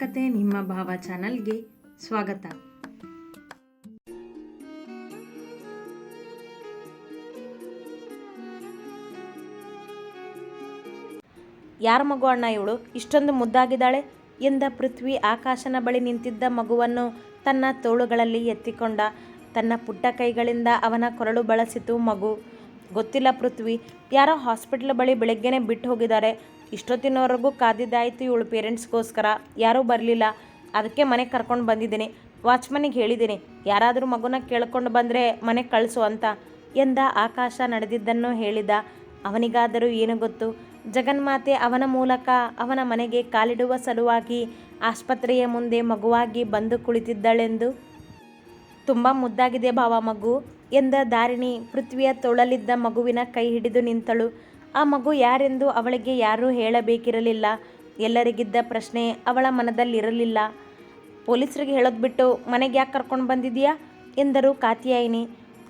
ಕತೆ ನಿಮ್ಮ ಭಾವ ಚಾನಲ್ಗೆ ಸ್ವಾಗತ. ಯಾರ ಮಗು ಅಣ್ಣ ಇವಳು? ಇಷ್ಟೊಂದು ಮುದ್ದಾಗಿದ್ದಾಳೆ ಎಂದ ಪೃಥ್ವಿ ಆಕಾಶನ ಬಳಿ ನಿಂತಿದ್ದ ಮಗುವನ್ನು ತನ್ನ ತೋಳುಗಳಲ್ಲಿ ಎತ್ತಿಕೊಂಡ. ತನ್ನ ಪುಟ್ಟ ಕೈಗಳಿಂದ ಅವನ ಕೊರಳು ಬಳಸಿತು ಮಗು. ಗೊತ್ತಿಲ್ಲ ಪೃಥ್ವಿ, ಯಾರೋ ಹಾಸ್ಪಿಟ್ಲ್ ಬಳಿ ಬೆಳಗ್ಗೆನೆ ಬಿಟ್ಟು ಹೋಗಿದ್ದಾರೆ. ಇಷ್ಟೊತ್ತಿನವರೆಗೂ ಕಾದಿದ್ದಾಯಿತು ಇವಳು ಪೇರೆಂಟ್ಸ್ಗೋಸ್ಕರ. ಯಾರೂ ಬರಲಿಲ್ಲ. ಅದಕ್ಕೆ ಮನೆಗೆ ಕರ್ಕೊಂಡು ಬಂದಿದ್ದೀನಿ. ವಾಚ್ಮನಿಗೆ ಹೇಳಿದ್ದೀನಿ. ಯಾರಾದರೂ ಮಗುನ ಕೇಳ್ಕೊಂಡು ಬಂದರೆ ಮನೆಗೆ ಕಳಿಸು ಅಂತ. ಎಂದ ಆಕಾಶ ನಡೆದಿದ್ದನ್ನು ಹೇಳಿದ. ಅವನಿಗಾದರೂ ಏನು ಗೊತ್ತು? ಜಗನ್ಮಾತೆ ಅವನ ಮೂಲಕ ಅವನ ಮನೆಗೆ ಕಾಲಿಡುವ ಸಲುವಾಗಿ ಆಸ್ಪತ್ರೆಯ ಮುಂದೆ ಮಗುವಾಗಿ ಬಂದು ಕುಳಿತಿದ್ದಳೆಂದು. ತುಂಬ ಮುದ್ದಾಗಿದೆ ಭಾವ ಮಗು ಎಂದ ದಾರಿಣಿ. ಪೃಥ್ವಿಯ ತೊಳಲಿದ್ದ ಮಗುವಿನ ಕೈ ಹಿಡಿದು ನಿಂತಳು. ಆ ಮಗು ಯಾರೆಂದು ಅವಳಿಗೆ ಯಾರೂ ಹೇಳಬೇಕಿರಲಿಲ್ಲ. ಎಲ್ಲರಿಗಿದ್ದ ಪ್ರಶ್ನೆ ಅವಳ ಮನದಲ್ಲಿರಲಿಲ್ಲ. ಪೊಲೀಸರಿಗೆ ಹೇಳೋದು ಬಿಟ್ಟು ಮನೆಗೆ ಯಾಕೆ ಕರ್ಕೊಂಡು ಬಂದಿದೀಯಾ? ಎಂದರು ಕಾತಿಯಾಯಿನಿ.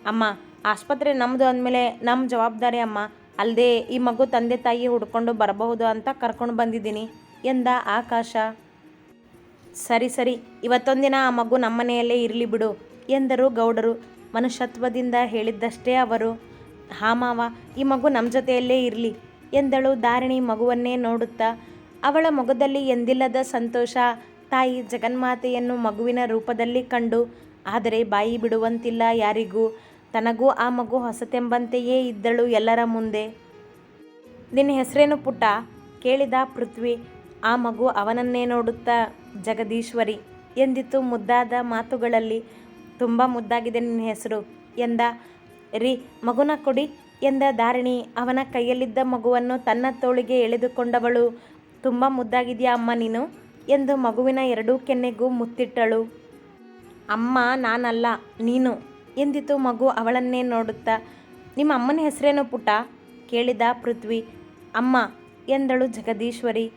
ಅಮ್ಮ, ಆಸ್ಪತ್ರೆ ನಮ್ಮದು ಅಂದಮೇಲೆ ನಮ್ಮ ಜವಾಬ್ದಾರಿ ಅಮ್ಮ. ಅಲ್ಲದೆ ಈ ಮಗು ತಂದೆ ತಾಯಿ ಹುಡ್ಕೊಂಡು ಬರಬಹುದು ಅಂತ ಕರ್ಕೊಂಡು ಬಂದಿದ್ದೀನಿ, ಎಂದ ಆಕಾಶ. ಸರಿ ಸರಿ, ಇವತ್ತೊಂದಿನ ಆ ಮಗು ನಮ್ಮನೆಯಲ್ಲೇ ಇರಲಿ ಬಿಡು, ಎಂದರು ಗೌಡರು. ಮನುಷ್ಯತ್ವದಿಂದ ಹೇಳಿದ್ದಷ್ಟೇ ಅವರು. ಹಾ ಮಾವ, ಈ ಮಗು ನಮ್ಮ ಜೊತೆಯಲ್ಲೇ ಇರಲಿ ಎಂದಳು ಧಾರಣಿ ಮಗುವನ್ನೇ ನೋಡುತ್ತಾ. ಅವಳ ಮಗದಲ್ಲಿ ಎಂದಿಲ್ಲದ ಸಂತೋಷ ತಾಯಿ ಜಗನ್ಮಾತೆಯನ್ನು ಮಗುವಿನ ರೂಪದಲ್ಲಿ ಕಂಡು, ಆದರೆ ಬಾಯಿ ಬಿಡುವಂತಿಲ್ಲ ಯಾರಿಗೂ. ತನಗೂ ಆ ಮಗು ಹೊಸತೆಂಬಂತೆಯೇ ಇದ್ದಳು ಎಲ್ಲರ ಮುಂದೆ. ನಿನ್ನ ಹೆಸರೇನು ಪುಟ್ಟ? ಕೇಳಿದ ಪೃಥ್ವಿ. ಆ ಮಗು ಅವನನ್ನೇ ನೋಡುತ್ತಾ, ಜಗದೀಶ್ವರಿ ಎಂದಿತು ಮುದ್ದಾದ ಮಾತುಗಳಲ್ಲಿ. ತುಂಬ ಮುದ್ದಾಗಿದೆ ನಿನ್ನ ಹೆಸರು ಎಂದ ರೀ, ಮಗುನ ಕೊಡಿ ಎಂದ ಧಾರಿಣಿ. ಅವನ ಕೈಯಲ್ಲಿದ್ದ ಮಗುವನ್ನು ತನ್ನ ತೋಳಿಗೆ ಎಳೆದುಕೊಂಡವಳು. ತುಂಬ ಮುದ್ದಾಗಿದೆಯಾ ಅಮ್ಮ ನೀನು? ಎಂದು ಮಗುವಿನ ಎರಡೂ ಕೆನ್ನೆಗೂ ಮುತ್ತಿಟ್ಟಳು. ಅಮ್ಮ, ನಾನಲ್ಲ, ನೀನು, ಎಂದಿತು ಮಗು ಅವಳನ್ನೇ ನೋಡುತ್ತಾ. ನಿಮ್ಮ ಅಮ್ಮನ ಹೆಸರೇನು ಪುಟ ಕೇಳಿದ ಪೃಥ್ವಿ. ಅಮ್ಮ, ಎಂದಳು ಜಗದೀಶ್ವರಿ.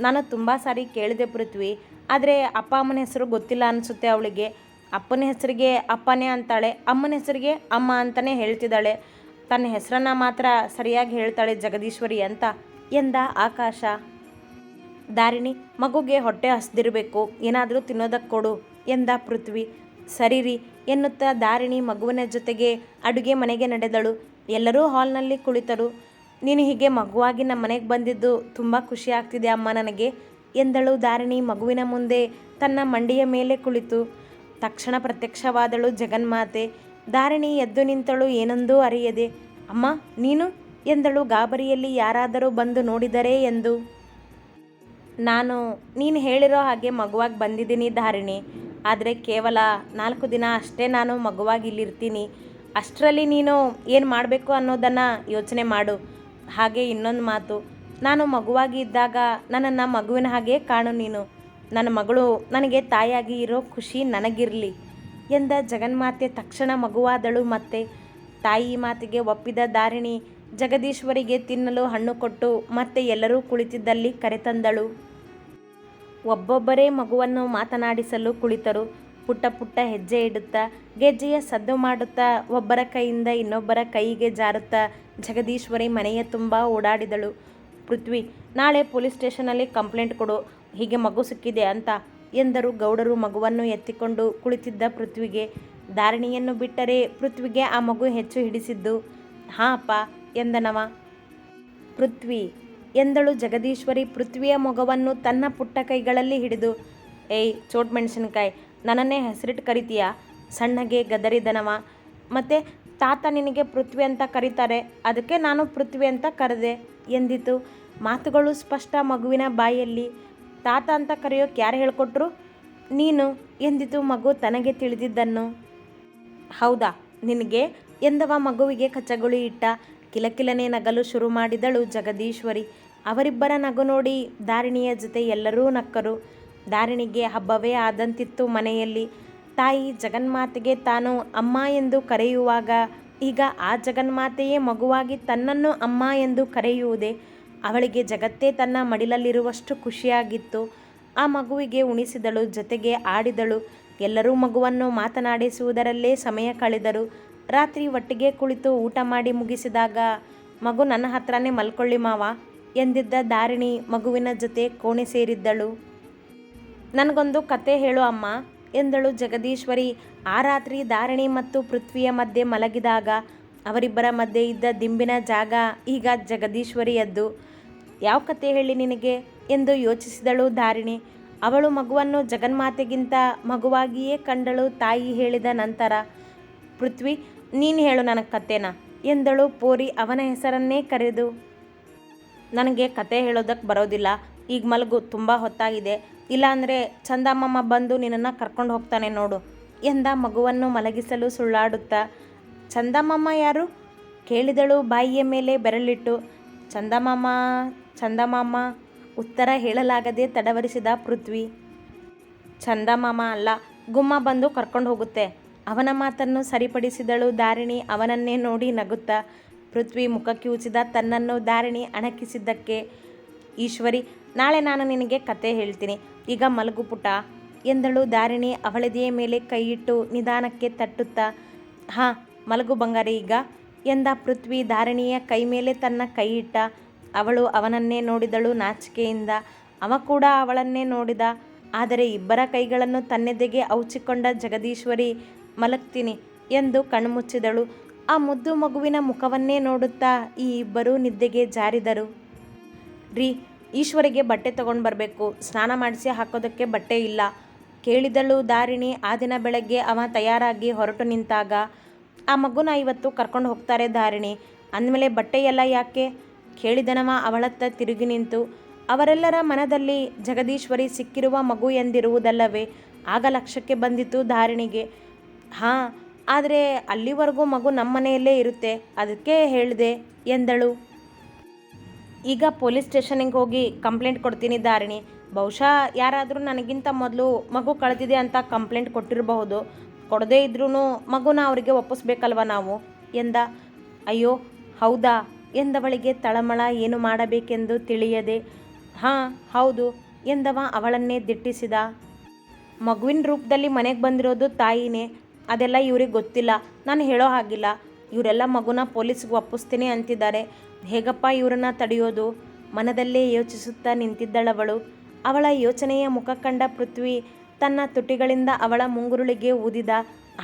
ನಾನು ತುಂಬ ಸಾರಿ ಕೇಳಿದೆ ಪೃಥ್ವಿ, ಆದರೆ ಅಪ್ಪ ಅಮ್ಮನ ಹೆಸರು ಗೊತ್ತಿಲ್ಲ ಅನಿಸುತ್ತೆ ಅವಳಿಗೆ. ಅಪ್ಪನ ಹೆಸರಿಗೆ ಅಪ್ಪನೇ ಅಂತಾಳೆ, ಅಮ್ಮನ ಹೆಸರಿಗೆ ಅಮ್ಮ ಅಂತಲೇ ಹೇಳ್ತಿದ್ದಾಳೆ. ತನ್ನ ಹೆಸರನ್ನು ಮಾತ್ರ ಸರಿಯಾಗಿ ಹೇಳ್ತಾಳೆ ಜಗದೀಶ್ವರಿ ಅಂತ ಎಂದ ಆಕಾಶ. ದಾರಿಣಿ, ಮಗುಗೆ ಹೊಟ್ಟೆ ಹಸ್ದಿರಬೇಕು, ಏನಾದರೂ ತಿನ್ನೋದಕ್ಕೆ ಕೊಡು ಎಂದ ಪೃಥ್ವಿ. ಸರಿ ರೀ ಎನ್ನುತ್ತಾ ದಾರಿಣಿ ಮಗುವಿನ ಜೊತೆಗೆ ಅಡುಗೆ ಮನೆಗೆ ನಡೆದಳು. ಎಲ್ಲರೂ ಹಾಲ್ನಲ್ಲಿ ಕುಳಿತರು. ನೀನು ಹೀಗೆ ಮಗುವಾಗಿ ನಮ್ಮ ಮನೆಗೆ ಬಂದಿದ್ದು ತುಂಬ ಖುಷಿ ಆಗ್ತಿದೆ ಅಮ್ಮ ನನಗೆ ಎಂದಳು ದಾರಿಣಿ ಮಗುವಿನ ಮುಂದೆ ತನ್ನ ಮಂಡಿಯ ಮೇಲೆ ಕುಳಿತು. ತಕ್ಷಣ ಪ್ರತ್ಯಕ್ಷವಾದಳು ಜಗನ್ಮಾತೆ, ಧಾರಣಿ ಎದ್ದು ನಿಂತಳು, ಏನೊಂದೂ ಅರಿಯದೆ, ಅಮ್ಮ, ನೀನು? ಎಂದಳು ಗಾಬರಿಯಲ್ಲಿ ಯಾರಾದರೂ ಬಂದು ನೋಡಿದರೆ ಎಂದು. ನಾನು, ನೀನು ಹೇಳಿರೋ ಹಾಗೆ ಮಗುವಾಗಿ ಬಂದಿದ್ದೀನಿ ಧಾರಿಣಿ. ಆದರೆ ಕೇವಲ ನಾಲ್ಕು ದಿನ ಅಷ್ಟೇ ನಾನು ಮಗುವಾಗಿ ಇಲ್ಲಿರ್ತೀನಿ. ಅಷ್ಟರಲ್ಲಿ ನೀನು ಏನು ಮಾಡಬೇಕು ಅನ್ನೋದನ್ನು ಯೋಚನೆ ಮಾಡು. ಹಾಗೆ ಇನ್ನೊಂದು ಮಾತು, ನಾನು ಮಗುವಾಗಿ ಇದ್ದಾಗ ನನ್ನನ್ನು ಮಗುವಿನ ಹಾಗೆ ಕಾಣು ನೀನು. ನನ್ನ ಮಗಳು ನನಗೆ ತಾಯಿಯಾಗಿ ಇರೋ ಖುಷಿ ನನಗಿರಲಿ ಎಂದ ಜಗನ್ಮಾತೆ ತಕ್ಷಣ ಮಗುವಾದಳು ಮತ್ತೆ ತಾಯಿ ಮಾತಿಗೆ ಒಪ್ಪಿದ ದಾರಿಣಿ ಜಗದೀಶ್ವರಿಗೆ ತಿನ್ನಲು ಹಣ್ಣು ಕೊಟ್ಟು ಮತ್ತೆ ಎಲ್ಲರೂ ಕುಳಿತಿದ್ದಲ್ಲಿ ಕರೆತಂದಳು ಒಬ್ಬೊಬ್ಬರೇ ಮಗುವನ್ನು ಮಾತನಾಡಿಸಲು ಕುಳಿತರು. ಪುಟ್ಟ ಪುಟ್ಟ ಹೆಜ್ಜೆ ಇಡುತ್ತಾ ಗೆಜ್ಜೆಯ ಸದ್ದು ಮಾಡುತ್ತಾ ಒಬ್ಬರ ಕೈಯಿಂದ ಇನ್ನೊಬ್ಬರ ಕೈಗೆ ಜಾರುತ್ತಾ ಜಗದೀಶ್ವರಿ ಮನೆಯ ತುಂಬ ಓಡಾಡಿದಳು. ಪೃಥ್ವಿ, ನಾಳೆ ಪೊಲೀಸ್ ಸ್ಟೇಷನಲ್ಲಿ ಕಂಪ್ಲೇಂಟ್ ಕೊಡು. ಹೀಗೆ ಮಗು ಸಿಕ್ಕಿದೆ ಅಂತ ಎಂದರು. ಗೌಡರು ಮಗುವನ್ನು ಎತ್ತಿಕೊಂಡು ಕುಳಿತಿದ್ದ ಪೃಥ್ವಿಗೆ. ಧಾರಣಿಯನ್ನು ಬಿಟ್ಟರೆ ಪೃಥ್ವಿಗೆ ಆ ಮಗು ಹೆಚ್ಚು ಹಿಡಿಸಿದ್ದು? ಹಾ ಅಪ್ಪ ಎಂದನವ. ಪೃಥ್ವಿ ಎಂದಳು ಜಗದೀಶ್ವರಿ. ಪೃಥ್ವಿಯ ಮಗವನ್ನು ತನ್ನ ಪುಟ್ಟ ಕೈಗಳಲ್ಲಿ ಹಿಡಿದು, ಏಯ್ ಚೋಟ್ ಮೆಣಸಿನಕಾಯಿ, ನನ್ನನ್ನೇ ಹೆಸರಿಟ್ಟು ಕರಿತೀಯ? ಸಣ್ಣಗೆ ಗದರಿದನವ. ಮತ್ತು ತಾತ ನಿನಗೆ ಪೃಥ್ವಿ ಅಂತ ಕರೀತಾರೆ. ಅದಕ್ಕೆ ನಾನು ಪೃಥ್ವಿ ಅಂತ ಕರೆದೆ ಎಂದಿತು. ಮಾತುಗಳು ಸ್ಪಷ್ಟ ಮಗುವಿನ ಬಾಯಲ್ಲಿ. ತಾತ ಅಂತ ಕರೆಯೋಕೆ ಯಾರು ಹೇಳ್ಕೊಟ್ರು? ನೀನು ಎಂದಿತು ಮಗು ತನಗೆ ತಿಳಿದಿದ್ದನ್ನು. ಹೌದಾ? ನಿನಗೆ ಎಂದವ ಮಗುವಿಗೆ ಕಚ್ಚಗುಳಿ ಇಟ್ಟ ಕಿಲಕಿಲನೆ ನಗಲು ಶುರು ಮಾಡಿದಳು ಜಗದೀಶ್ವರಿ. ಅವರಿಬ್ಬರ ನಗು ನೋಡಿ ದಾರಿಣಿಯ ಜೊತೆ ಎಲ್ಲರೂ ನಕ್ಕರು. ದಾರಿಣಿಗೆ ಹಬ್ಬವೇ ಆದಂತಿತ್ತು ಮನೆಯಲ್ಲಿ. ತಾಯಿ ಜಗನ್ಮಾತೆಗೆ ತಾನು ಅಮ್ಮ ಎಂದು ಕರೆಯುವಾಗ ಈಗ ಆ ಜಗನ್ಮಾತೆಯೇ ಮಗುವಾಗಿ ತನ್ನನ್ನು ಅಮ್ಮ ಎಂದು ಕರೆಯುವುದೇ ಅವಳಿಗೆ ಜಗತ್ತೇ ತನ್ನ ಮಡಿಲಲ್ಲಿರುವಷ್ಟು ಖುಷಿಯಾಗಿತ್ತು. ಆ ಮಗುವಿಗೆ ಉಣಿಸಿದಳು, ಜೊತೆಗೆ ಆಡಿದಳು. ಎಲ್ಲರೂ ಮಗುವನ್ನು ಮಾತನಾಡಿಸುವುದರಲ್ಲೇ ಸಮಯ ಕಳೆದರು. ರಾತ್ರಿ ಒಟ್ಟಿಗೆ ಕುಳಿತು ಊಟ ಮಾಡಿ ಮುಗಿಸಿದಾಗ, ಮಗು ನನ್ನ ಹತ್ರನೇ ಮಲ್ಕೊಳ್ಳಿ ಮಾವ ಎಂದಿದ್ದ ದಾರಿಣಿ ಮಗುವಿನ ಜೊತೆ ಕೋಣೆ ಸೇರಿದ್ದಳು. ನನಗೊಂದು ಕತೆ ಹೇಳು ಅಮ್ಮ ಎಂದಳು ಜಗದೀಶ್ವರಿ. ಆ ರಾತ್ರಿ ದಾರಿಣಿ ಮತ್ತು ಪೃಥ್ವಿಯ ಮಧ್ಯೆ ಮಲಗಿದಾಗ, ಅವರಿಬ್ಬರ ಮಧ್ಯೆ ಇದ್ದ ದಿಂಬಿನ ಜಾಗ ಈಗ ಜಗದೀಶ್ವರಿಯದ್ದು. ಯಾವ ಕತೆ ಹೇಳಿ ನಿನಗೆ? ಎಂದು ಯೋಚಿಸಿದಳು ಧಾರಿಣಿ. ಅವಳು ಮಗುವನ್ನು ಜಗನ್ಮಾತೆಗಿಂತ ಮಗುವಾಗಿಯೇ ಕಂಡಳು ತಾಯಿ ಹೇಳಿದ ನಂತರ, ಪೃಥ್ವಿ, ನೀನು ಹೇಳು ನನಗೆ ಕತೆನ, ಎಂದಳು ಪೋರಿ ಅವನ ಹೆಸರನ್ನೇ ಕರೆದು. ನನಗೆ ಕತೆ ಹೇಳೋದಕ್ಕೆ ಬರೋದಿಲ್ಲ. ಈಗ ಮಲಗು, ತುಂಬ ಹೊತ್ತಾಗಿದೆ. ಇಲ್ಲಾಂದರೆ ಚಂದಮ್ಮಮ್ಮ ಬಂದು ನಿನ್ನನ್ನು ಕರ್ಕೊಂಡು ಹೋಗ್ತಾನೆ ನೋಡು, ಎಂದ ಮಗುವನ್ನು ಮಲಗಿಸಲು ಸುಳ್ಳಾಡುತ್ತಾ. ಚಂದಮ್ಮಮ್ಮ ಯಾರು? ಕೇಳಿದಳು ಬಾಯಿಯ ಮೇಲೆ ಬೆರಳಿಟ್ಟು. ಚಂದಮಾಮ ಚಂದಮಾಮ, ಉತ್ತರ ಹೇಳಲಾಗದೆ ತಡವರಿಸಿದ ಪೃಥ್ವಿ. ಚಂದಮಾಮ ಅಲ್ಲ, ಗುಮ್ಮ ಬಂದು ಕರ್ಕೊಂಡು ಹೋಗುತ್ತೆ. ಅವನ ಮಾತನ್ನು ಸರಿಪಡಿಸಿದಳು ದಾರಿಣಿ ಅವನನ್ನೇ ನೋಡಿ ನಗುತ್ತಾ. ಪೃಥ್ವಿ ಮುಖಕ್ಕೆ ಉಚಿದ ತನ್ನನ್ನು ದಾರಿಣಿ ಅಣಕಿಸಿದ್ದಕ್ಕೆ, ಈಶ್ವರಿ, ನಾಳೆ ನಾನು ನಿನಗೆ ಕತೆ ಹೇಳ್ತೀನಿ. ಈಗ ಮಲಗು ಪುಟ ಎಂದಳು ದಾರಿಣಿ ಅವಳದೆಯ ಮೇಲೆ ಕೈಯಿಟ್ಟು ನಿಧಾನಕ್ಕೆ ತಟ್ಟುತ್ತಾ. ಹಾಂ, ಮಲಗು ಬಂಗಾರಿ ಈಗ, ಎಂದ ಪೃಥ್ವಿ ದಾರಿಣಿಯ ಕೈ ಮೇಲೆ ತನ್ನ ಕೈಯಿಟ್ಟ. ಅವಳು ಅವನನ್ನೇ ನೋಡಿದಳು ನಾಚಿಕೆಯಿಂದ. ಅವ ಕೂಡ ಅವಳನ್ನೇ ನೋಡಿದ. ಆದರೆ ಇಬ್ಬರ ಕೈಗಳನ್ನು ತನ್ನೆದೆಗೆ ಔಚಿಕೊಂಡ ಜಗದೀಶ್ವರಿ, ಮಲಗ್ತೀನಿ ಎಂದು ಕಣ್ಮುಚ್ಚಿದಳು. ಆ ಮುದ್ದು ಮಗುವಿನ ಮುಖವನ್ನೇ ನೋಡುತ್ತಾ ಈ ಇಬ್ಬರೂ ನಿದ್ದೆಗೆ ಜಾರಿದರು. ರೀ, ಈಶ್ವರಿಗೆ ಬಟ್ಟೆ ತಗೊಂಡು ಬರಬೇಕು. ಸ್ನಾನ ಮಾಡಿಸಿ ಹಾಕೋದಕ್ಕೆ ಬಟ್ಟೆ ಇಲ್ಲ. ಕೇಳಿದಳು ದಾರಿಣಿ, ಆ ದಿನ ಬೆಳಗ್ಗೆ ಅವ ತಯಾರಾಗಿ ಹೊರಟು ನಿಂತಾಗ. ಆ ಮಗುನ ಇವತ್ತು ಕರ್ಕೊಂಡು ಹೋಗ್ತಾರೆ ದಾರಿಣಿ. ಅಂದಮೇಲೆ ಬಟ್ಟೆ ಎಲ್ಲ ಯಾಕೆ? ಕೇಳಿದನವ ಅವಳತ್ತ ತಿರುಗಿ ನಿಂತು, ಅವರೆಲ್ಲರ ಮನದಲ್ಲಿ ಜಗದೀಶ್ವರಿ ಸಿಕ್ಕಿರುವ ಮಗು ಎಂದಿರುವುದಲ್ಲವೇ, ಆಗ ಲಕ್ಷ್ಯಕ್ಕೆ ಬಂದಿತು ಧಾರಿಣಿಗೆ. ಹಾಂ, ಆದರೆ ಅಲ್ಲಿವರೆಗೂ ಮಗು ನಮ್ಮನೆಯಲ್ಲೇ ಇರುತ್ತೆ, ಅದಕ್ಕೆ ಹೇಳಿದೆ ಎಂದಳು. ಈಗ ಪೊಲೀಸ್ ಸ್ಟೇಷನಿಗೆ ಹೋಗಿ ಕಂಪ್ಲೇಂಟ್ ಕೊಡ್ತೀನಿ ದಾರಿಣಿ ಬಹುಶಃ ಯಾರಾದರೂ ನನಗಿಂತ ಮೊದಲು ಮಗು ಕಳೆದಿದೆ ಅಂತ ಕಂಪ್ಲೇಂಟ್ ಕೊಟ್ಟಿರಬಹುದು. ಕೊಡದೇ ಇದ್ರೂ ಮಗುನ ಅವರಿಗೆ ಒಪ್ಪಿಸ್ಬೇಕಲ್ವ ನಾವು? ಎಂದ. ಅಯ್ಯೋ, ಹೌದಾ? ಎಂದವಳಿಗೆ ತಳಮಳ ಏನು ಮಾಡಬೇಕೆಂದು ತಿಳಿಯದೆ, ಹಾಂ, ಹೌದು, ಎಂದವ ಅವಳನ್ನೇ ದಿಟ್ಟಿಸಿದ. ಮಗುವಿನ ರೂಪದಲ್ಲಿ ಮನೆಗೆ ಬಂದಿರೋದು ತಾಯಿನೇ, ಅದೆಲ್ಲ ಇವ್ರಿಗೆ ಗೊತ್ತಿಲ್ಲ, ನಾನು ಹೇಳೋ ಹಾಗಿಲ್ಲ. ಇವರೆಲ್ಲ ಮಗುನ ಪೊಲೀಸ್ಗೆ ಒಪ್ಪಿಸ್ತೀನಿ ಅಂತಿದ್ದಾರೆ. ಹೇಗಪ್ಪ ಇವರನ್ನ ತಡೆಯೋದು? ಮನದಲ್ಲೇ ಯೋಚಿಸುತ್ತಾ ನಿಂತಿದ್ದಳವಳು. ಅವಳ ಯೋಚನೆಯ ಮುಖ ಕಂಡ ಪೃಥ್ವಿ ತನ್ನ ತುಟಿಗಳಿಂದ ಅವಳ ಮುಂಗುರುಳಿಗೆ ಊದಿದ.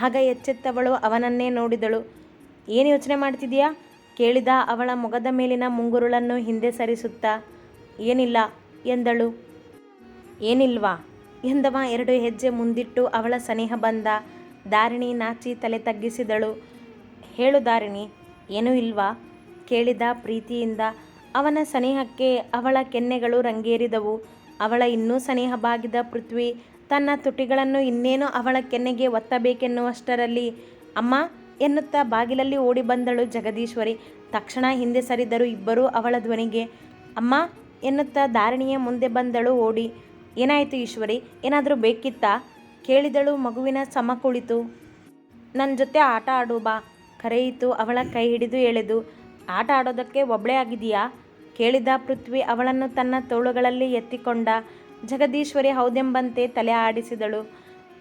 ಆಗ ಎಚ್ಚೆತ್ತವಳು ಅವನನ್ನೇ ನೋಡಿದಳು. ಏನು ಯೋಚನೆ ಮಾಡ್ತಿದೀಯಾ ಕೇಳಿದ ಅವಳ ಮೊಗದ ಮೇಲಿನ ಮುಂಗುರುಳನ್ನು ಹಿಂದೆ ಸರಿಸುತ್ತಾ, ಏನಿಲ್ಲ ಎಂದಳು. ಏನಿಲ್ವಾ ಎಂದವ ಎರಡು ಹೆಜ್ಜೆ ಮುಂದಿಟ್ಟು ಅವಳ ಸನಿಹ ಬಂದ. ದಾರಿಣಿ ನಾಚಿ ತಲೆ ತಗ್ಗಿಸಿದಳು. ಹೇಳು ದಾರಿಣಿ, ಏನೂ ಇಲ್ವಾ? ಕೇಳಿದ ಪ್ರೀತಿಯಿಂದ. ಅವನ ಸನಿಹಕ್ಕೆ ಅವಳ ಕೆನ್ನೆಗಳು ರಂಗೇರಿದವು. ಅವಳ ಇನ್ನೂ ಸನಿಹ ಬಾಗಿದ ಪೃಥ್ವಿ ತನ್ನ ತುಟಿಗಳನ್ನು ಇನ್ನೇನು ಅವಳ ಕೆನ್ನೆಗೆ ಒತ್ತಬೇಕೆನ್ನುವಷ್ಟರಲ್ಲಿ, ಅಮ್ಮ ಎನ್ನುತ್ತಾ ಬಾಗಿಲಲ್ಲಿ ಓಡಿ ಬಂದಳು ಜಗದೀಶ್ವರಿ. ತಕ್ಷಣ ಹಿಂದೆ ಸರಿದರು ಇಬ್ಬರೂ ಅವಳ ಧ್ವನಿಗೆ, ಅಮ್ಮ, ಎನ್ನುತ್ತಾ ಧಾರಣಿಯ ಮುಂದೆ ಬಂದಳು ಓಡಿ. ಏನಾಯಿತು ಈಶ್ವರಿ, ಏನಾದರೂ ಬೇಕಿತ್ತಾ? ಕೇಳಿದಳು ಮಗುವಿನ ಸಮ ಕುಳಿತು. ನನ್ನ ಜೊತೆ ಆಟ ಆಡು ಬಾ, ಕರೆಯಿತು ಅವಳ ಕೈ ಹಿಡಿದು ಎಳೆದು. ಆಟ ಆಡೋದಕ್ಕೆ ಒಬ್ಬಳೇ ಆಗಿದೆಯಾ ಕೇಳಿದ ಪೃಥ್ವಿ ಅವಳನ್ನು ತನ್ನ ತೋಳುಗಳಲ್ಲಿ ಎತ್ತಿಕೊಂಡ. ಜಗದೀಶ್ವರಿ ಹೌದೆಂಬಂತೆ ತಲೆ ಆಡಿಸಿದಳು.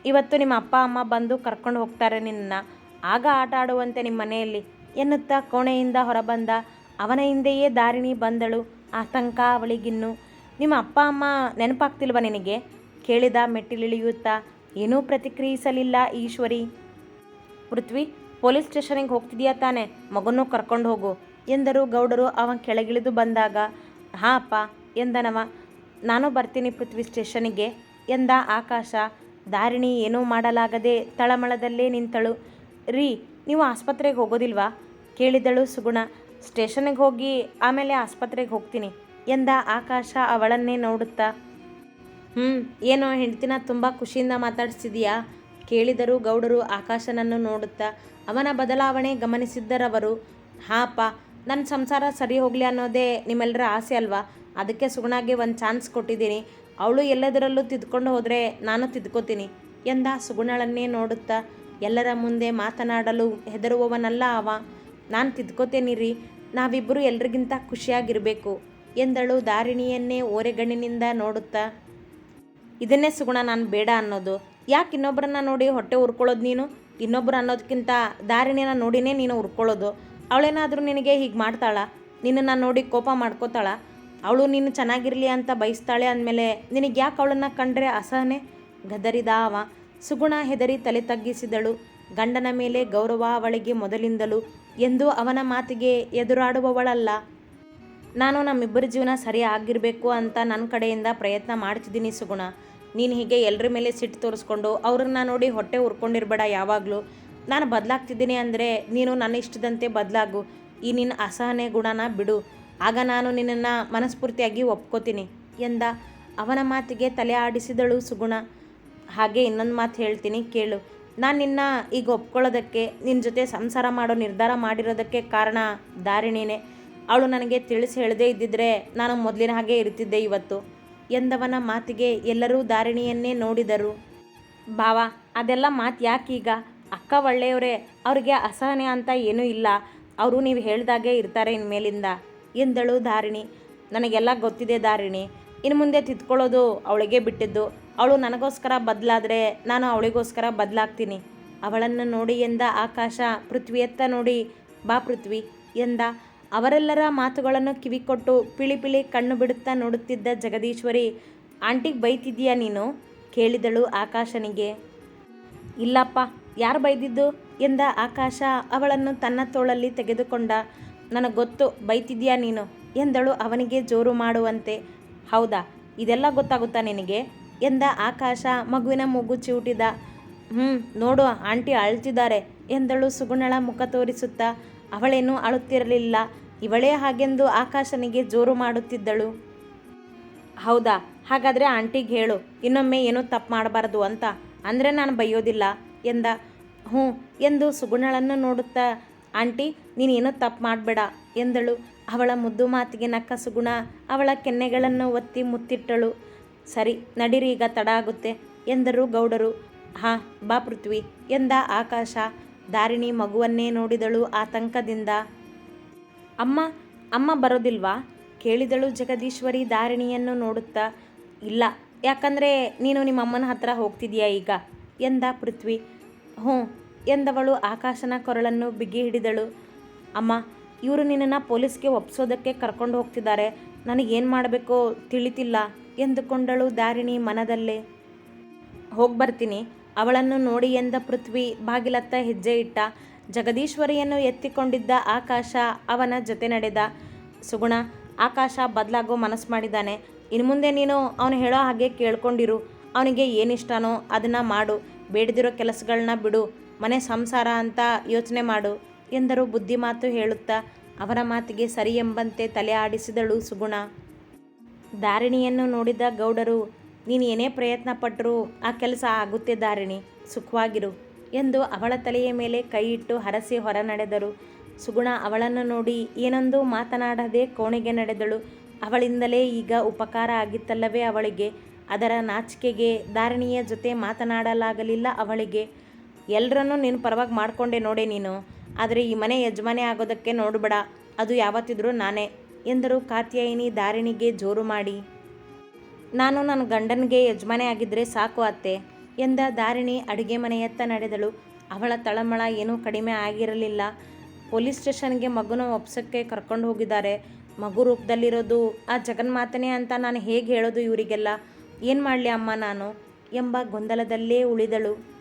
ಇವತ್ತು ನಿಮ್ಮ ಅಪ್ಪ, ಅಮ್ಮ ಬಂದು ಕರ್ಕೊಂಡು ಹೋಗ್ತಾರೆ ನಿನ್ನ. ಆಗ ಆಟ ಆಡುವಂತೆ ನಿಮ್ಮ ಮನೆಯಲ್ಲಿ ಎನ್ನುತ್ತಾ ಕೋಣೆಯಿಂದ ಹೊರಬಂದ ಅವನ ಹಿಂದೆಯೇ ದಾರಿಣಿ ಬಂದಳು ಆತಂಕ ಅವಳಿಗಿನ್ನು ನಿಮ್ಮ ಅಪ್ಪ ಅಮ್ಮ ನೆನಪಾಗ್ತಿಲ್ವ ನಿನಗೆ? ಕೇಳಿದ ಮೆಟ್ಟಿಲಿಳಿಯುತ್ತಾ, ಏನೂ ಪ್ರತಿಕ್ರಿಯಿಸಲಿಲ್ಲ ಈಶ್ವರಿ. ಪೃಥ್ವಿ, ಪೊಲೀಸ್ ಸ್ಟೇಷನಿಗೆ ಹೋಗ್ತಿದೀಯಾ ತಾನೆ? ಮಗನೂ ಕರ್ಕೊಂಡು ಹೋಗು ಎಂದರು ಗೌಡರು ಅವ ಕೆಳಗಿಳಿದು ಬಂದಾಗ. ಹಾ ಅಪ್ಪ ಎಂದನವ. ನಾನು ಬರ್ತೀನಿ ಪೃಥ್ವಿ ಸ್ಟೇಷನಿಗೆ ಎಂದ ಆಕಾಶ. ದಾರಿಣಿ ಏನೂ ಮಾಡಲಾಗದೆ ತಳಮಳದಲ್ಲೇ ನಿಂತಳು. ರೀ, ನೀವು ಆಸ್ಪತ್ರೆಗೆ ಹೋಗೋದಿಲ್ವಾ? ಕೇಳಿದಳು ಸುಗುಣ. ಸ್ಟೇಷನಿಗೆ ಹೋಗಿ ಆಮೇಲೆ ಆಸ್ಪತ್ರೆಗೆ ಹೋಗ್ತೀನಿ ಎಂದ ಆಕಾಶ ಅವಳನ್ನೇ ನೋಡುತ್ತಾ. ಹ್ಞೂ ಏನೋ ಹೆಂಡ್ತಿನ ತುಂಬ ಖುಷಿಯಿಂದ ಮಾತಾಡಿಸ್ತಿದೀಯಾ ಕೇಳಿದರು ಗೌಡರು ಆಕಾಶನನ್ನು ನೋಡುತ್ತಾ. ಅವನ ಬದಲಾವಣೆ ಗಮನಿಸಿದ್ದರವರು. ಹಾಪ ನನ್ನ ಸಂಸಾರ ಸರಿ ಹೋಗಲಿ ಅನ್ನೋದೇ ನಿಮ್ಮೆಲ್ಲರ ಆಸೆ ಅಲ್ವಾ? ಅದಕ್ಕೆ ಸುಗುಣಾಗೆ ಒಂದು ಚಾನ್ಸ್ ಕೊಟ್ಟಿದ್ದೀನಿ. ಅವಳು ಎಲ್ಲದರಲ್ಲೂ ತಿದ್ಕೊಂಡು ಹೋದರೆ ನಾನು ತಿದ್ಕೋತೀನಿ ಎಂದ ಸುಗುಣಳನ್ನೇ ನೋಡುತ್ತಾ. ಎಲ್ಲರ ಮುಂದೆ ಮಾತನಾಡಲು ಹೆದರುವವನಲ್ಲ ಅವ. ನಾನು ತಿದ್ಕೋತೇನೆ ರೀ ನಾವಿಬ್ಬರು ಎಲ್ರಿಗಿಂತ ಖುಷಿಯಾಗಿರಬೇಕು, ಎಂದಳು ದಾರಿಣಿಯನ್ನೇ ಓರೆಗಣ್ಣಿನಿಂದ ನೋಡುತ್ತಾ. ಇದನ್ನೇ ಸುಗುಣ ನಾನು ಬೇಡ ಅನ್ನೋದು. ಯಾಕೆ ಇನ್ನೊಬ್ಬರನ್ನ ನೋಡಿ ಹೊಟ್ಟೆ ಉರ್ಕೊಳ್ಳೋದು ನೀನು? ಇನ್ನೊಬ್ಬರು ಅನ್ನೋದಕ್ಕಿಂತ ದಾರಿಣಿನ ನೋಡಿನೇ ನೀನು ಉರ್ಕೊಳ್ಳೋದು. ಅವಳೇನಾದರೂ ನಿನಗೆ ಹೀಗೆ ಮಾಡ್ತಾಳ? ನಿನ್ನನ್ನು ನೋಡಿ ಕೋಪ ಮಾಡ್ಕೋತಾಳ? ಅವಳು ನೀನು ಚೆನ್ನಾಗಿರಲಿ ಅಂತ ಬಯಸ್ತಾಳೆ ಅಂದಮೇಲೆ ನಿನಗೆ ಯಾಕೆ ಅವಳನ್ನು ಕಂಡ್ರೆ ಅಸಹನೆ? ಗದರಿದ ಅವ. ಸುಗುಣ ಹೆದರಿ ತಲೆ ತಗ್ಗಿಸಿದಳು. ಗಂಡನ ಮೇಲೆ ಗೌರವ ಅವಳಿಗೆ ಮೊದಲಿಂದಲೂ ಎಂದು ಅವನ ಮಾತಿಗೆ ಎದುರಾಡುವವಳಲ್ಲ. ನಾನು ನಮ್ಮಿಬ್ಬರ ಜೀವನ ಸರಿ ಆಗಿರಬೇಕು ಅಂತ ನನ್ನ ಕಡೆಯಿಂದ ಪ್ರಯತ್ನ ಮಾಡ್ತಿದ್ದೀನಿ ಸುಗುಣ. ನೀನು ಹೀಗೆ ಎಲ್ಲರ ಮೇಲೆ ಸಿಟ್ಟು ತೋರಿಸ್ಕೊಂಡು ಅವ್ರನ್ನ ನೋಡಿ ಹೊಟ್ಟೆ ಉರ್ಕೊಂಡಿರ್ಬೇಡ ಯಾವಾಗಲೂ. ನಾನು ಬದಲಾಗ್ತಿದ್ದೀನಿ ಅಂದರೆ ನೀನು ನನ್ನ ಇಷ್ಟದಂತೆ ಬದಲಾಗು. ಈ ನಿನ್ನ ಅಸಹನೆ ಗುಣನ ಬಿಡು. ಆಗ ನಾನು ನಿನ್ನನ್ನು ಮನಸ್ಫೂರ್ತಿಯಾಗಿ ಒಪ್ಕೋತೀನಿ ಎಂದ. ಅವನ ಮಾತಿಗೆ ತಲೆ ಆಡಿಸಿದಳು ಸುಗುಣ. ಹಾಗೆ ಇನ್ನೊಂದು ಮಾತು ಹೇಳ್ತೀನಿ, ಕೇಳು. ನಾನು ನಿನ್ನ ಈಗ ಒಪ್ಕೊಳ್ಳೋದಕ್ಕೆ ನಿನ್ನ ಜೊತೆ ಸಂಸಾರ ಮಾಡೋ ನಿರ್ಧಾರ ಮಾಡಿರೋದಕ್ಕೆ ಕಾರಣ ದಾರಿಣಿನೇ ಅವಳು ನನಗೆ ತಿಳಿಸಿ ಹೇಳದೇ ಇದ್ದಿದ್ರೆ ನಾನು ಮೊದಲಿನ ಹಾಗೆ ಇರ್ತಿದ್ದೆ ಇವತ್ತು. ಎಂದವನ ಮಾತಿಗೆ ಎಲ್ಲರೂ ದಾರಿಣಿಯನ್ನೇ ನೋಡಿದರು. ಭಾವ, ಅದೆಲ್ಲ ಮಾತು ಯಾಕೀಗ? ಅಕ್ಕ ಒಳ್ಳೆಯವರೇ ಅವ್ರಿಗೆ ಅಸಹನೆ ಅಂತ ಏನೂ ಇಲ್ಲ. ಅವರು ನೀವು ಹೇಳ್ದಾಗೆ ಇರ್ತಾರೆ ಇನ್ಮೇಲಿಂದ, ಎಂದಳು ದಾರಿಣಿ ನನಗೆಲ್ಲ ಗೊತ್ತಿದೆ ದಾರಿಣಿ ಇನ್ನು ಮುಂದೆ ತಿದ್ಕೊಳ್ಳೋದು ಅವಳಿಗೆ ಬಿಟ್ಟಿದ್ದು. ಅವಳು ನನಗೋಸ್ಕರ ಬದಲಾದರೆ ನಾನು ಅವಳಿಗೋಸ್ಕರ ಬದಲಾಗ್ತೀನಿ. ಅವಳನ್ನು ನೋಡಿ ಎಂದ ಆಕಾಶ, ಪೃಥ್ವಿಯತ್ತ ನೋಡಿ ಬಾ ಪೃಥ್ವಿ ಎಂದ. ಅವರೆಲ್ಲರ ಮಾತುಗಳನ್ನು ಕಿವಿಕೊಟ್ಟು ಪಿಳಿ ಪಿಳಿ ಕಣ್ಣು ಬಿಡುತ್ತಾ ನೋಡುತ್ತಿದ್ದ ಜಗದೀಶ್ವರಿ ಆಂಟಿಗೆ ಬೈತಿದ್ದೀಯಾ ನೀನು? ಕೇಳಿದಳು ಆಕಾಶನಿಗೆ. ಇಲ್ಲಪ್ಪ, ಯಾರು ಬೈದಿದ್ದು? ಎಂದ ಆಕಾಶ. ಅವಳನ್ನು ತನ್ನ ತೋಳಲ್ಲಿ ತೆಗೆದುಕೊಂಡ. ನನಗೊತ್ತು ಗೊತ್ತು ಬೈತಿದ್ಯಾ ನೀನು? ಎಂದಳು ಅವನಿಗೆ ಜೋರು ಮಾಡುವಂತೆ. ಹೌದಾ? ಇದೆಲ್ಲ ಗೊತ್ತಾಗುತ್ತಾ ನಿನಗೆ? ಎಂದ ಆಕಾಶ ಮಗುವಿನ ಮೂಗು ಚಿವುಟಿದ ಹ್ಞೂ ನೋಡು, ಆಂಟಿ ಅಳ್ತಿದ್ದಾರೆ ಎಂದಳು ಸುಗುಣಳ ಮುಖ ತೋರಿಸುತ್ತಾ. ಅವಳೇನೂ ಅಳುತ್ತಿರಲಿಲ್ಲ. ಇವಳೇ ಹಾಗೆಂದು ಆಕಾಶನಿಗೆ ಜೋರು ಮಾಡುತ್ತಿದ್ದಳು. ಹೌದಾ? ಹಾಗಾದರೆ ಆಂಟಿಗೆ ಹೇಳು, ಇನ್ನೊಮ್ಮೆ ಏನೂ ತಪ್ಪು ಮಾಡಬಾರ್ದು ಅಂತ. ಅಂದರೆ ನಾನು ಬೈಯೋದಿಲ್ಲ, ಎಂದ. ಹ್ಞೂ, ಎಂದು ಸುಗುಣಳನ್ನು ನೋಡುತ್ತಾ. ಆಂಟಿ, ನೀನೇನೂ ತಪ್ಪು ಮಾಡಬೇಡ, ಎಂದಳು. ಅವಳ ಮುದ್ದು ಮಾತಿಗೆ ನಕ್ಕ ಸುಗುಣ, ಅವಳ ಕೆನ್ನೆಗಳನ್ನು ಒತ್ತಿ ಮುತ್ತಿಟ್ಟಳು. ಸರಿ, ನಡೀರಿ, ಈಗ ತಡ ಆಗುತ್ತೆ, ಎಂದರು ಗೌಡರು. ಹಾ, ಬಾ ಪೃಥ್ವಿ, ಎಂದ ಆಕಾಶ. ದಾರಿಣಿ ಮಗುವನ್ನೇ ನೋಡಿದಳು ಆತಂಕದಿಂದ. ಅಮ್ಮ ಅಮ್ಮ ಬರೋದಿಲ್ವಾ? ಕೇಳಿದಳು ಜಗದೀಶ್ವರಿ ದಾರಿಣಿಯನ್ನು ನೋಡುತ್ತಾ. ಇಲ್ಲ, ಯಾಕಂದರೆ ನೀನು ನಿಮ್ಮ ಅಮ್ಮನ ಹತ್ರ ಹೋಗ್ತಿದ್ಯಾ ಈಗ? ಎಂದ ಪೃಥ್ವಿ. ಹ್ಞೂ, ಎಂದವಳು ಆಕಾಶನ ಕೊರಳನ್ನು ಬಿಗಿ ಹಿಡಿದಳು ಅಮ್ಮ ಇವರು ನಿನ್ನನ್ನು ಪೊಲೀಸ್ಗೆ ಒಪ್ಪಿಸೋದಕ್ಕೆ ಕರ್ಕೊಂಡು ಹೋಗ್ತಿದ್ದಾರೆ. ನನಗೇನು ಮಾಡಬೇಕೋ ತಿಳಿತಿಲ್ಲ ಎಂದುಕೊಂಡಳು ದಾರಿಣಿ ಮನದಲ್ಲೇ. ಹೋಗಿ ಬರ್ತೀನಿ. ಅವಳನ್ನು ನೋಡಿ ಎಂದ ಪೃಥ್ವಿ ಬಾಗಿಲತ್ತ ಹೆಜ್ಜೆ ಇಟ್ಟ. ಜಗದೀಶ್ವರಿಯನ್ನು ಎತ್ತಿಕೊಂಡಿದ್ದ ಆಕಾಶ ಅವನ ಜೊತೆ ನಡೆದ. ಸುಗುಣ, ಆಕಾಶ ಬದಲಾಗೋ ಮನಸ್ಸು ಮಾಡಿದ್ದಾನೆ ಇನ್ನು ಮುಂದೆ ನೀನು ಅವನು ಹೇಳೋ ಹಾಗೆ ಕೇಳ್ಕೊಂಡಿರು. ಅವನಿಗೆ ಏನಿಷ್ಟನೋ ಅದನ್ನು ಮಾಡು. ಬೇಡದಿರೋ ಕೆಲಸಗಳನ್ನ ಬಿಡು. ಮನೆ ಸಂಸಾರ ಅಂತ ಯೋಚನೆ ಮಾಡು. ಎಂದರು ಬುದ್ಧಿಮಾತು ಹೇಳುತ್ತಾ ಅವರ ಮಾತಿಗೆ ಸರಿ ಎಂಬಂತೆ ತಲೆ ಆಡಿಸಿದಳು ಸುಗುಣ. ದಾರಿಣಿಯನ್ನು ನೋಡಿದ ಗೌಡರು, ನೀನು ಏನೇ ಪ್ರಯತ್ನ ಪಟ್ಟರೂ ಆ ಕೆಲಸ ಆಗುತ್ತೆ ದಾರಿಣಿ ಸುಖವಾಗಿರು ಎಂದು ಅವಳ ತಲೆಯ ಮೇಲೆ ಕೈ ಇಟ್ಟು ಹರಸಿ ಹೊರ ನಡೆದರು ಸುಗುಣ ಅವಳನ್ನು ನೋಡಿ ಏನೊಂದು ಮಾತನಾಡದೆ ಕೋಣೆಗೆ ನಡೆದಳು. ಅವಳಿಂದಲೇ ಈಗ ಉಪಕಾರ ಆಗಿತ್ತಲ್ಲವೇ ಅವಳಿಗೆ? ಅದರ ನಾಚಿಕೆಗೆ ದಾರಿಣಿಯ ಜೊತೆ ಮಾತನಾಡಲಾಗಲಿಲ್ಲ ಅವಳಿಗೆ. ಎಲ್ಲರನ್ನೂ ನೀನು ಪರವಾಗಿ ಮಾಡಿಕೊಂಡೆ ನೋಡೆ ನೀನು. ಆದರೆ ಈ ಮನೆ ಯಜಮಾನೆ ಆಗೋದಕ್ಕೆ ನೋಡಬೇಡ, ಅದು ಯಾವತ್ತಿದ್ರೂ ನಾನೇ, ಎಂದರು ಕಾತ್ಯಾಯಿನಿ ದಾರಿಣಿಗೆ ಜೋರು ಮಾಡಿ. ನಾನು ನನ್ನ ಗಂಡನಿಗೆ ಯಜಮಾನೆ ಆಗಿದ್ದರೆ ಸಾಕು ಅತ್ತೆ, ಎಂದ ದಾರಿಣಿ ಅಡುಗೆ ಮನೆಯತ್ತ ನಡೆದಳು. ಅವಳ ತಳಮಳ ಏನೂ ಕಡಿಮೆ ಆಗಿರಲಿಲ್ಲ. ಪೊಲೀಸ್ ಸ್ಟೇಷನ್ಗೆ ಮಗುನ ಒಪ್ಸೋಕ್ಕೆ ಕರ್ಕೊಂಡು ಹೋಗಿದ್ದಾರೆ. ಮಗು ರೂಪದಲ್ಲಿರೋದು ಆ ಜಗನ್ಮಾತನೇ ಅಂತ ನಾನು ಹೇಗೆ ಹೇಳೋದು ಇವರಿಗೆಲ್ಲ? ಏನು ಮಾಡಲಿ ಅಮ್ಮ ನಾನು? ಎಂಬ ಗೊಂದಲದಲ್ಲೇ ಉಳಿದಳು.